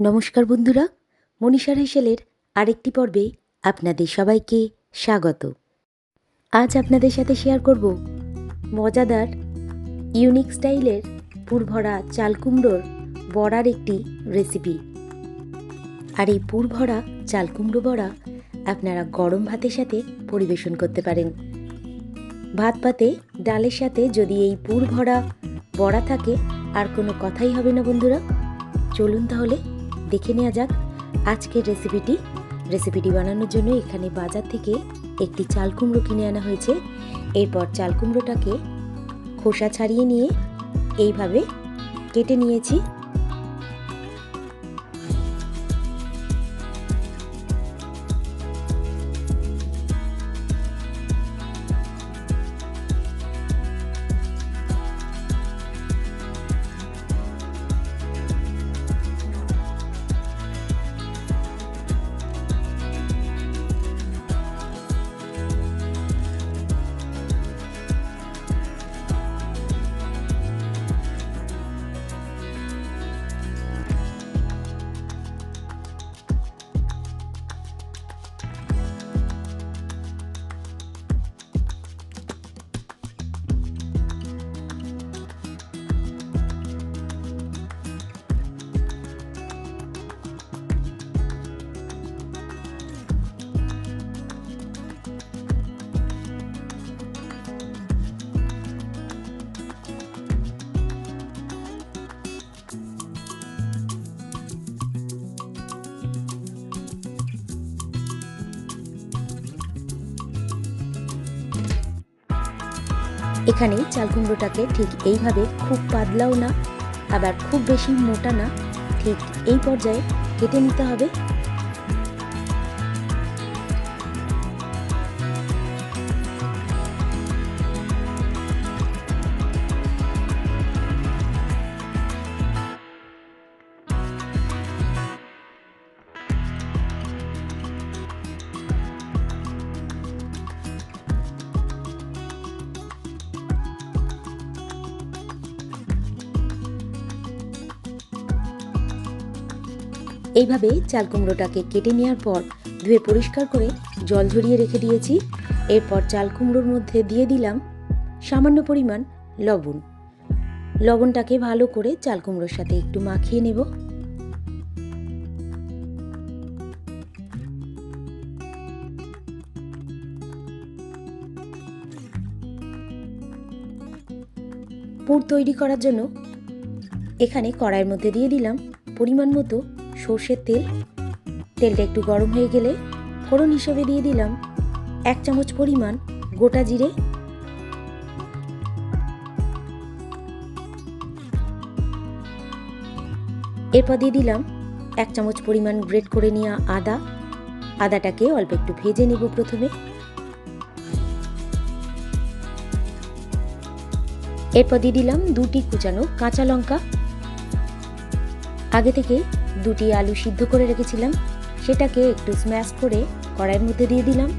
নমস্কার বন্ধুরা মনীষার হেসেলের আরেকটি পর্বে আপনাদের সবাইকে স্বাগত। আজ আপনাদের সাথে শেয়ার করব মজাদার ইউনিক স্টাইলের পুরভরা চাল কুমড়োর বড়ার একটি রেসিপি আর এই পুরভরা চাল কুমড়ো বড়া আপনারা গরম ভাতের সাথে পরিবেশন করতে পারেন। ভাত পাতে, ডালের সাথে যদি এই পুর ভরা বড়া থাকে, আর কোনো কথাই হবে না বন্ধুরা। চলুন তাহলে দেখে নেওয়া যাক আজকের রেসিপিটি রেসিপিটি বানানোর জন্য এখানে বাজার থেকে একটি চাল কুমড়ো কিনে আনা হয়েছে। এরপর চাল কুমড়োটাকে খোসা ছাড়িয়ে নিয়ে এইভাবে কেটে নিয়েছি। এখানে চাল কুমড়োটাকে ঠিক এইভাবে খুব পাতলাও না, আবার খুব বেশি মোটা না, ঠিক এই পর্যায়ে কেটে নিতে হবে। এইভাবে চাল কুমড়োটাকে কেটে নেওয়ার পর ধুয়ে পরিষ্কার করে জল ঝরিয়ে রেখে দিয়েছি। এরপর চাল কুমড়োর মধ্যে দিয়ে দিলাম সামান্য পরিমাণ লবণ। লবণটাকে ভালো করে চাল কুমড়োর সাথে একটু মাখিয়ে নেব। পুর তৈরি করার জন্য এখানে কড়াইয়ের মধ্যে দিয়ে দিলাম পরিমাণ মতো সর্ষের তেল। তেলটা একটু গরম হয়ে গেলে ফোড়ন হিসেবে দিয়ে দিলাম এক চামচ পরিমাণ গোটা জিরে। এরপর দিয়ে দিলাম এক চামচ পরিমাণ গ্রেট করে নেওয়া আদা। আদাটাকে অল্প একটু ভেজে নেব প্রথমে। এরপর দিয়ে দিলাম দুটি কুচানো কাঁচা লঙ্কা। আগে থেকে দুটি আলু সিদ্ধ করে রেখেছিলাম। সেটাকে একটু স্ম্যাশ করে কড়াইয়ের মধ্যে দিয়ে দিলাম।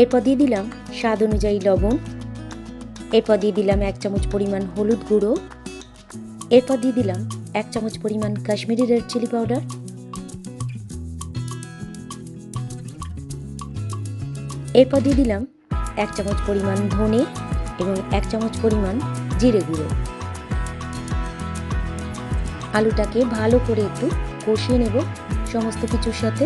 এরপর দিয়ে দিলাম স্বাদ অনুযায়ী লবণ। এরপর দিয়ে দিলাম এক চামচ পরিমাণ হলুদ গুঁড়ো। এরপর দিয়ে দিলাম এক চামচ পরিমাণ কাশ্মীরি রেড চিলি পাউডার। এরপর দিয়ে দিলাম এক চামচ পরিমাণ ধনে এবং এক চামচ পরিমাণ জিরে গুঁড়ো। আলুটাকে ভালো করে একটু কষিয়ে নেব সমস্ত কিছুর সাথে।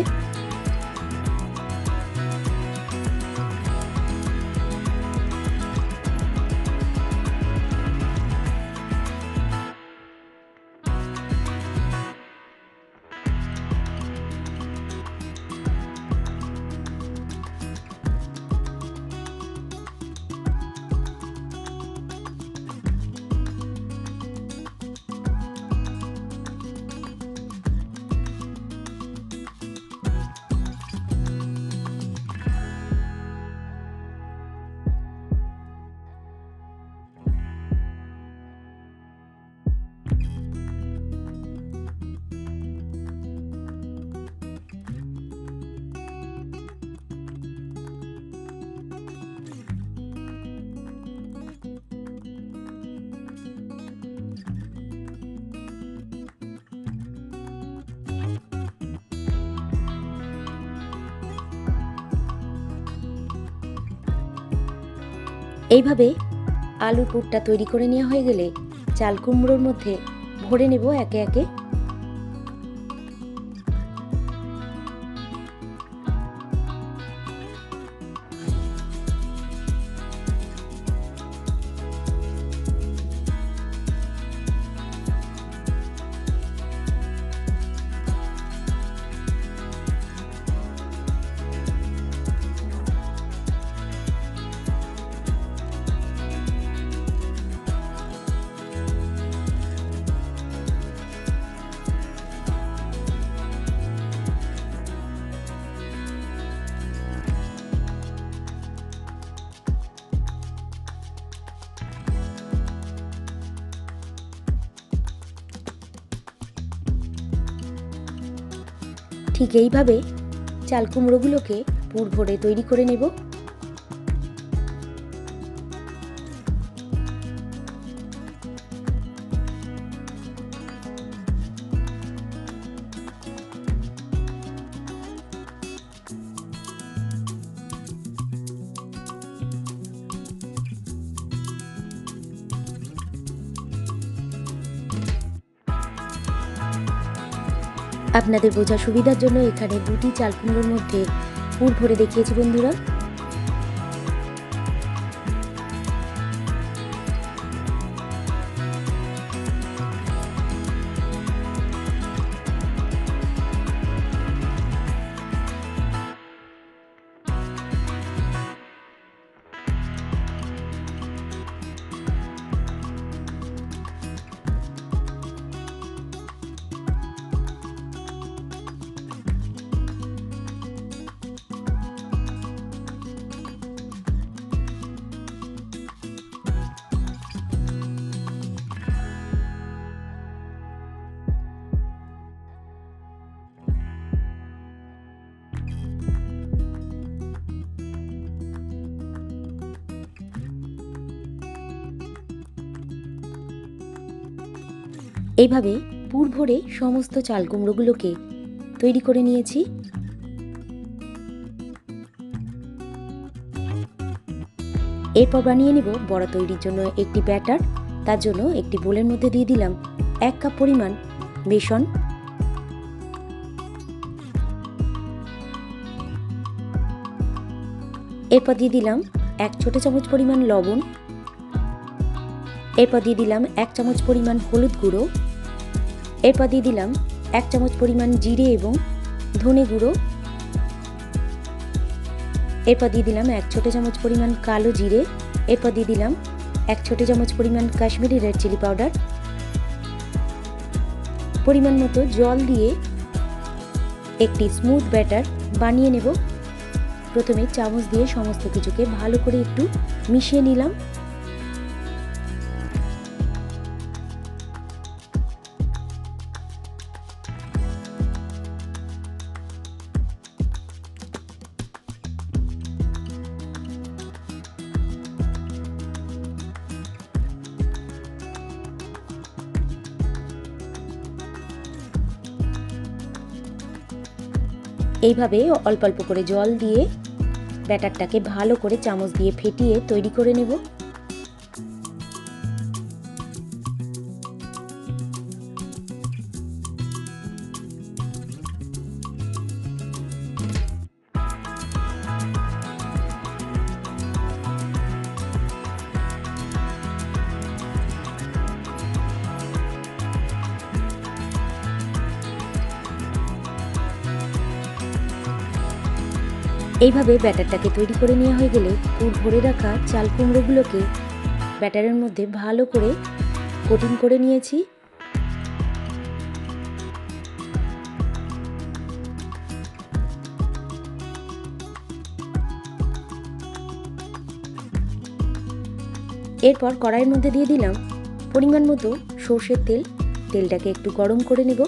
এইভাবে আলুর পুরটা তৈরি করে নেওয়া হয়ে গেলে চাল কুমড়োর মধ্যে ভরে নেব একে একে। ঠিক এইভাবে চাল কুমড়োগুলোকে পুর ভরে তৈরি করে নেব। আপনাদের বোঝার সুবিধার জন্য এখানে দুটি চাল কুমড়োর মধ্যে পুর ভরে দেখিয়েছি বন্ধুরা। এইভাবে পুর ভরে সমস্ত চাল কুমড়োগুলোকে তৈরি করে নিয়েছি। এরপর বানিয়ে নেব বড়া তৈরির জন্য একটি ব্যাটার, তার জন্য একটি বোলের মধ্যে দিয়ে দিলাম এক কাপ পরিমাণ বেসন। এরপর দিয়ে দিলাম এক ছোট চামচ পরিমাণ লবণ। এরপর দিয়ে দিলাম এক চামচ পরিমাণ হলুদ গুঁড়ো। এরপর দিয়ে দিলাম এক চামচ পরিমাণ জিরে এবং ধনে গুঁড়ো। এরপর দিয়ে দিলাম এক ছোট চামচ পরিমাণ কালো জিরে। এরপর দিয়ে দিলাম এক ছোট চামচ পরিমাণ কাশ্মীরি রেড চিলি পাউডার। পরিমাণ মতো জল দিয়ে একটি স্মুথ ব্যাটার বানিয়ে নেব। প্রথমে চামচ দিয়ে সমস্ত কিছুকে ভালো করে একটু মিশিয়ে নিলাম। এইভাবে অল্প অল্প করে জল দিয়ে ব্যাটারটাকে ভালো করে চামচ দিয়ে ফেটিয়ে তৈরি করে নেব। এইভাবে ব্যাটারটাকে তৈরি করে নেওয়া হয়ে গেলে পুর ভরে রাখা চাল কুমড়োগুলোকে ব্যাটারের মধ্যে ভালো করে কোটিং করে নিয়েছি। এরপর কড়াইয়ের মধ্যে দিয়ে দিলাম পরিমাণ মতো সর্ষের তেল। তেলটাকে একটু গরম করে নেব।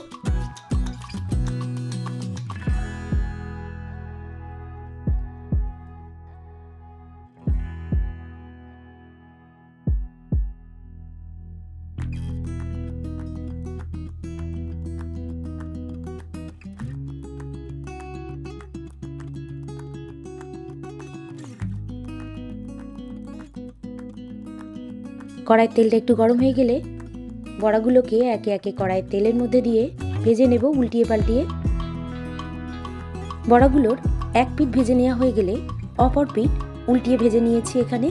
কড়াইয়ের তেলটা একটু গরম হয়ে গেলে বড়াগুলোকে একে একে কড়াইয়ের তেলের মধ্যে দিয়ে ভেজে নেব উল্টিয়ে পাল্টিয়ে। বড়াগুলোর এক পিঠ ভেজে নেওয়া হয়ে গেলে অপর পিঠ উল্টিয়ে ভেজে নিয়েছি এখানে।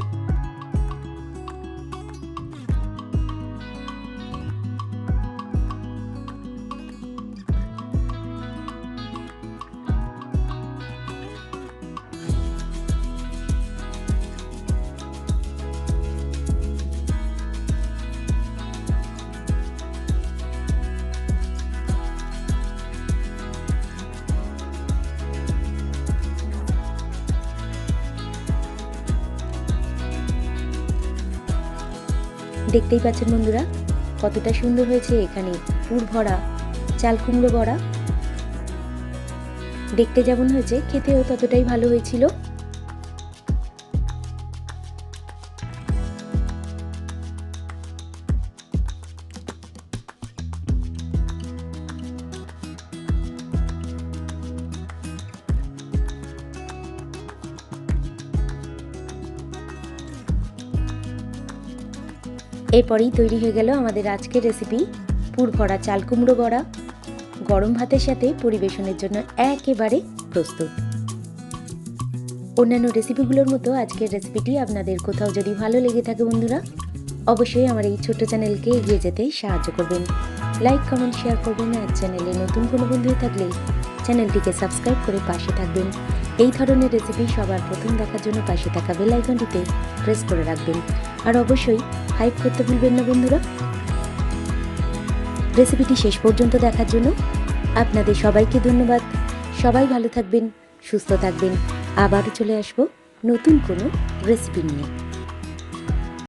দেখতেই পাচ্ছেন বন্ধুরা, কতটা সুন্দর হয়েছে এখানে পুর ভরা, চাল কুমড়ো বড়া দেখতে যেমন হয়েছে, খেতেও ততটাই ভালো হয়েছিল। এরপরেই তৈরি হয়ে গেল আমাদের আজকের রেসিপি পুর ভরা চাল কুমড়ো বড়া। গরম ভাতের সাথে পরিবেশনের জন্য একেবারে প্রস্তুত। অন্যান্য রেসিপিগুলোর মতো আজকের রেসিপিটি আপনাদের কোথাও যদি ভালো লেগে থাকে বন্ধুরা, অবশ্যই আমার এই ছোট্ট চ্যানেলকে এগিয়ে যেতে সাহায্য করবেন। লাইক কমেন্ট শেয়ার করবেন আর চ্যানেলে নতুন কোনো বন্ধু থাকলে চ্যানেলটিকে সাবস্ক্রাইব করে পাশে থাকবেন। এই ধরনের রেসিপি সবার প্রথম দেখার জন্য পাশে থাকা বেল আইকনটিতে প্রেস করে রাখবেন। আর অবশ্যই হাইপ করতে ভুলবেন না বন্ধুরা। রেসিপিটি শেষ পর্যন্ত দেখার জন্য আপনাদের সবাইকে ধন্যবাদ। সবাই ভালো থাকবেন, সুস্থ থাকবেন। আবারও চলে আসব নতুন কোনো রেসিপি নিয়ে।